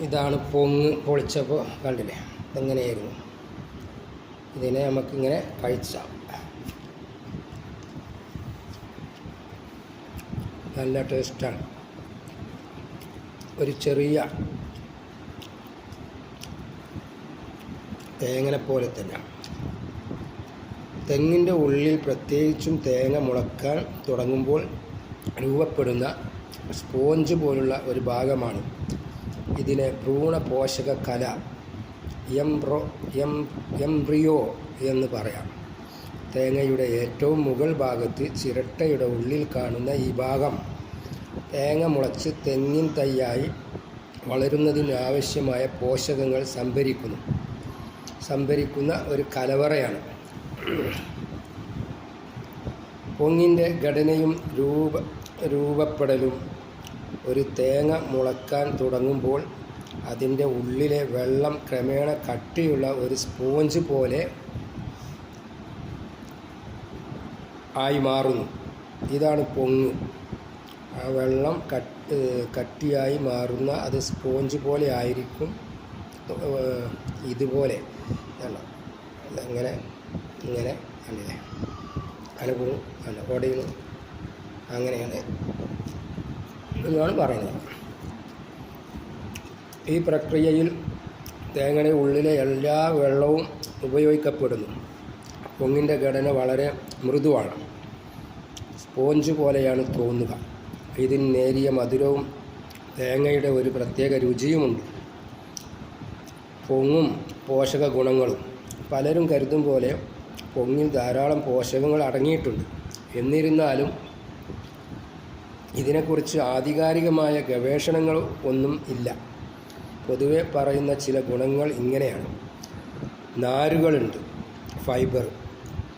ഇതാണ് പൊങ്ങ് പൊളിച്ചപ്പോൾ കണ്ടില്ലേ? ഇതെങ്ങനെയായിരുന്നു? ഇതിനെ നമുക്കിങ്ങനെ കഴിച്ചാം. നല്ല ടേസ്റ്റാണ്. ഒരു ചെറിയ തേങ്ങനെ പോലെ തന്നെ. തെങ്ങിന്റെ ഉള്ളിൽ പ്രത്യേകിച്ചും തേങ്ങ മുളക്കാൻ തുടങ്ങുമ്പോൾ രൂപപ്പെടുന്ന സ്പോഞ്ച് പോലുള്ള ഒരു ഭാഗമാണ് ഇതിനെ ഭ്രൂണ പോഷക കല എംബ്രോ എം എംബ്രിയോ എന്ന് പറയാം. തേങ്ങയുടെ ഏറ്റവും മുകൾ ഭാഗത്ത് ചിരട്ടയുടെ ഉള്ളിൽ കാണുന്ന ഈ ഭാഗം തേങ്ങ മുളച്ച് തെങ്ങിൻ തൈയായി വളരുന്നതിനാവശ്യമായ പോഷകങ്ങൾ സംഭരിക്കുന്നു. സംഭരിക്കുന്ന ഒരു കലവറയാണ്. പൊങ്ങിന്റെ ഘടനയും രൂപ രൂപപ്പെടലും ഒരു തേങ്ങ മുളക്കാൻ തുടങ്ങുമ്പോൾ അതിന്റെ ഉള്ളിലെ വെള്ളം ക്രമേണ കട്ടിയുള്ള ഒരു സ്പോഞ്ച് പോലെ ആയി മാറുന്നു. ഇതാണ് പൊങ്ങ്. ആ വെള്ളം കട്ട് കട്ടിയായി മാറുന്ന അത് സ്പോഞ്ച് പോലെ ആയിരിക്കും ഇതുപോലെ. അങ്ങനെ ഇങ്ങനെ അല്ലേ? അനുഭവം അല്ല ഓടയിൽ അങ്ങനെയാണ് എന്നാണ് പറയുന്നത്. ഈ പ്രക്രിയയിൽ തേങ്ങയുടെ ഉള്ളിലെ എല്ലാ വെള്ളവും ഉപയോഗിക്കപ്പെടുന്നു. പൊങ്ങിന്റെ ഘടന വളരെ മൃദുവാണ്. സ്പോഞ്ച് പോലെയാണ് തോന്നുക. ഇതിന് നേരിയ മധുരവും തേങ്ങയുടെ ഒരു പ്രത്യേക രുചിയുമുണ്ട്. പൊങ്ങും പോഷക ഗുണങ്ങളും. പലരും കരുതും പോലെ പൊങ്ങിൽ ധാരാളം പോഷകങ്ങൾ അടങ്ങിയിട്ടുണ്ട്. എന്നിരുന്നാലും ഇതിനെക്കുറിച്ച് ആധികാരികമായ ഗവേഷണങ്ങൾ ഒന്നും ഇല്ല. പൊതുവെ പറയുന്ന ചില ഗുണങ്ങൾ ഇങ്ങനെയാണ്. നാരുകളുണ്ട് ഫൈബർ.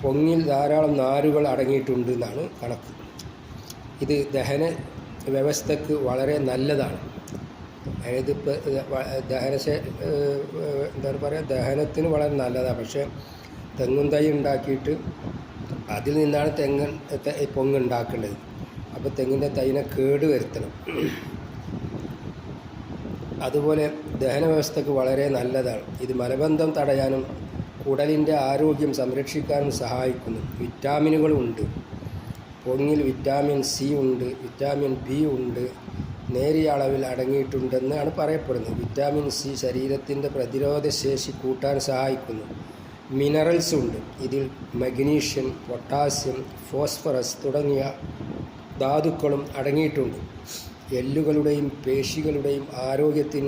പൊങ്ങിൽ ധാരാളം നാരുകൾ അടങ്ങിയിട്ടുണ്ട് എന്നാണ് കണക്ക്. ഇത് ദഹന വ്യവസ്ഥയ്ക്ക് വളരെ നല്ലതാണ്. അതായത് ഇപ്പോൾ ദഹന എന്താണ് പറയുക ദഹനത്തിന് വളരെ നല്ലതാണ്. പക്ഷേ തെങ്ങും തൈ ഉണ്ടാക്കിയിട്ട് അതിൽ നിന്നാണ് തെങ്ങ് പൊങ്ങുണ്ടാക്കേണ്ടത് അപ്പോൾ തെങ്ങിന്റെ തൈനെ കേട് വരുത്തണം. അതുപോലെ ദഹന വ്യവസ്ഥയ്ക്ക് വളരെ നല്ലതാണ്. ഇത് മലബന്ധം തടയാനും കുടലിന്റെ ആരോഗ്യം സംരക്ഷിക്കാനും സഹായിക്കുന്നു. വിറ്റാമിനുകളുണ്ട് പൊങ്ങിൽ വിറ്റാമിൻ സി ഉണ്ട് വിറ്റാമിൻ ബി ഉണ്ട് നേരിയ അളവിൽ അടങ്ങിയിട്ടുണ്ടെന്നാണ് പറയപ്പെടുന്നത്. വിറ്റാമിൻ സി ശരീരത്തിന്റെ പ്രതിരോധ ശേഷി കൂട്ടാൻ സഹായിക്കുന്നു. മിനറൽസ് ഉണ്ട്. ഇതിൽ മഗ്നീഷ്യം പൊട്ടാസ്യം ഫോസ്ഫറസ് തുടങ്ങിയ ധാതുക്കളും അടങ്ങിയിട്ടുണ്ട്. എല്ലുകളുടെയും പേശികളുടെയും ആരോഗ്യത്തിന്